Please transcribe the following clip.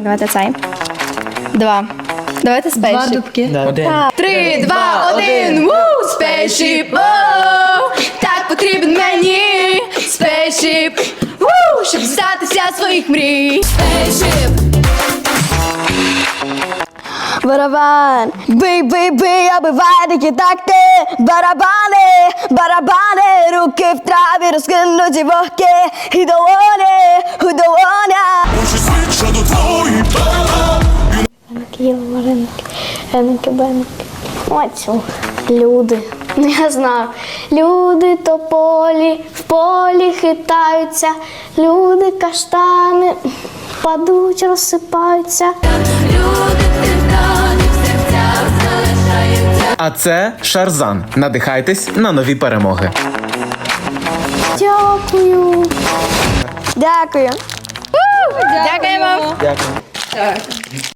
Давайте цей. Два. Давайте Два спейшіп. дубки. Один. Три, два, один. Ву! Спейшіп! Оу! Так потрібен мені спейшіп! Ву! Щоб дістатися своїх мрій. Спейшіп! Барабан, бий, бий, бий, обивай дикі такти Барабани, барабани, руки в траві розкинуті вогки І долоні, Київ, Маринки, Еники, Беники. Оцю. Люди. Ну я знаю. Люди тополі в полі хитаються. Люди каштани падуть, розсипаються. А це Шарзан. Надихайтесь на нові перемоги. Дякую. Дякую Дякуємо! Дякую.